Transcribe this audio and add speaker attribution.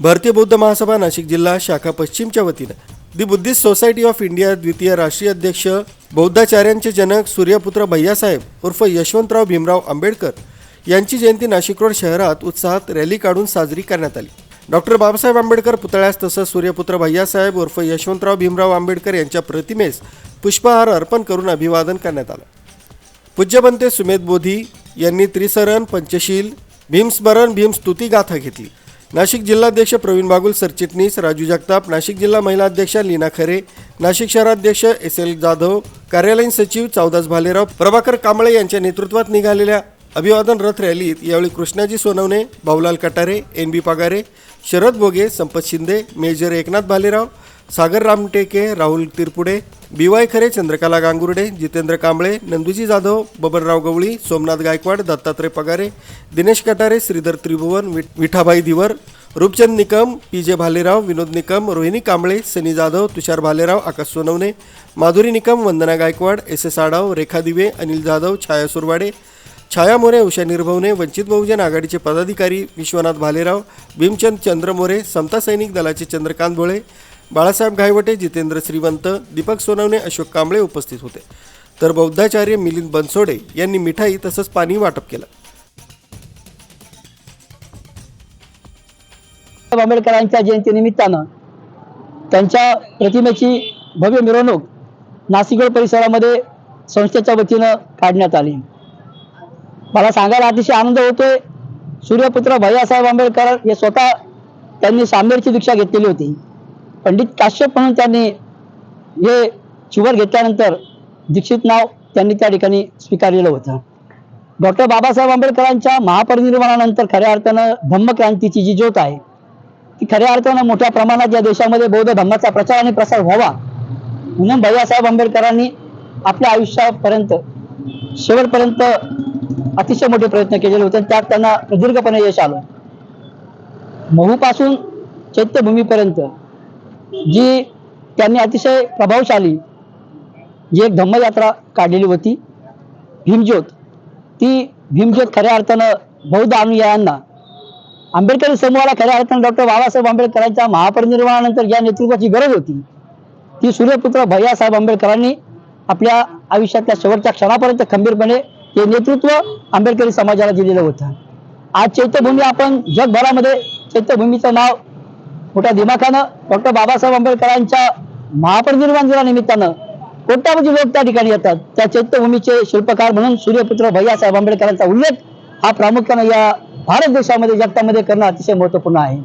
Speaker 1: भारतीय बौद्ध महासभा नाशिक जिल्हा शाखा पश्चिमच्या वतीनं the Buddhist society of India द्वितीय राष्ट्रीय अध्यक्ष बौद्धाचार्यांचे जनक सूर्यपुत्र भैयासाहेब उर्फ यशवंतराव भीमराव आंबेडकर यांची जयंती नाशिक रोड शहरात उत्साहात रॅली काढून साजरी करण्यात आली. डॉक्टर बाबासाहेब आंबेडकर पुतळ्यास तसंच सूर्यपुत्र भैयासाहेब उर्फ यशवंतराव भीमराव आंबेडकर यांच्या प्रतिमेस पुष्पहार अर्पण करून अभिवादन करण्यात आलं. पूज्यबंते सुमेध बोधी यांनी त्रिसरण पंचशील भीमस्मरण भीमस्तुती गाथा घेतली. नाशिक जिल्हाध्यक्ष प्रवीण बागुल सरचिटणीस राजू जगताप नाशिक जिल्हा महिला अध्यक्षा लीना खरे नाशिक शहराध्यक्ष एस एल जाधव कार्यालयीन सचिव चौदास भालेराव प्रभाकर कांबळे यांच्या नेतृत्वात निघालेल्या अभिवादन रथ रॅलीत यावेळी Krishnaji Sonawane Bhaulal Katare N B Pagare Sharad Boge Sampat Shinde major Eknath Bhalerao Sagar Ramteke Rahul Tirpude B Y Khare Chandrakala Gangurde Jitendra Kamble Nanduji Jadhav Babanrao Gawali Somnath Gaikwad Dattatray Pagare Dinesh Katare Shridhar Tribhuvan Vithabai Diwar Roopchand Nikam P J Bhalerao Vinod Nikam Rohini Kamble Sunny Jadhav Tushar Bhalerao Akash Sonawane Madhuri Nikam Vandana Gaikwad S S Adav Rekha Dive Anil Jadhav छाया सुरवाडे छाया मोरे उषा निर्भवने वंचित बहुजन आघाडीचे पदाधिकारी विश्वनाथ भालेराव भीमचंद चंद्रमोरे समता सैनिक दलाचे चंद्रकांत भोळे बाळासाहेब घायवटे जितेंद्र श्रीवंत दीपक सोनवणे अशोक कांबळे उपस्थित होते. तर बौद्धाचार्य मिलिंद बनसोडे यांनी मिठाई तसंच पाणी वाटप केलं.
Speaker 2: बाबासाहेब आंबेडकरांच्या जयंतीनिमित्तानं त्यांच्या प्रतिमेची भव्य मिरवणूक नाशिकगड परिसरामध्ये संस्थेच्या वतीनं काढण्यात आली. मला सांगायला अतिशय आनंद होतोय. सूर्यपुत्र भैयासाहेब आंबेडकर हे स्वतः त्यांनी सामेरची दीक्षा घेतलेली होती. पंडित काश्यप म्हणून त्यांनी हे चिवर घेतल्यानंतर दीक्षित नाव त्यांनी त्या ठिकाणी स्वीकारलेलं होतं. डॉक्टर बाबासाहेब आंबेडकरांच्या महापरिनिर्वाणानंतर खऱ्या अर्थानं धम्मक्रांतीची जी ज्योत आहे ती खऱ्या अर्थानं मोठ्या प्रमाणात या देशामध्ये बौद्ध धर्माचा प्रचार आणि प्रसार व्हावा म्हणून बाबासाहेब आंबेडकरांनी आपल्या आयुष्यापर्यंत शेवटपर्यंत अतिशय मोठे प्रयत्न केलेले होते आणि त्यात त्यांना प्रदीर्घपणे यश आलं. महूपासून चैत्यभूमीपर्यंत जी त्यांनी अतिशय प्रभावशाली जी एक धम्मयात्रा काढलेली होती भीमज्योत. ती भीमज्योत खऱ्या अर्थानं बौद्ध अनुयायांना आंबेडकरी समूहाला खऱ्या अर्थानं डॉक्टर बाबासाहेब आंबेडकरांच्या महापरिनिर्वाणानंतर ज्या नेतृत्वाची गरज होती. ती सूर्यपुत्र भैयासाहेब आंबेडकरांनी आपल्या आयुष्यातल्या शेवटच्या क्षणापर्यंत खंबीरपणे हे नेतृत्व आंबेडकरी समाजाला दिलेलं होतं. आज चैत्यभूमी आपण जगभरामध्ये चैत्यभूमीचं नाव मोठ्या दिमाखानं? डॉक्टर बाबासाहेब आंबेडकरांच्या महापरिनिर्वाण दिनानिमित्तानं कोट्यावधी लोक त्या ठिकाणी येतात. त्या चैत्यभूमीचे शिल्पकार म्हणून सूर्यपुत्र भैयासाहेब आंबेडकरांचा उल्लेख हा प्रामुख्यानं या भारत देशामध्ये जगतामध्ये करणं अतिशय महत्त्वपूर्ण आहे.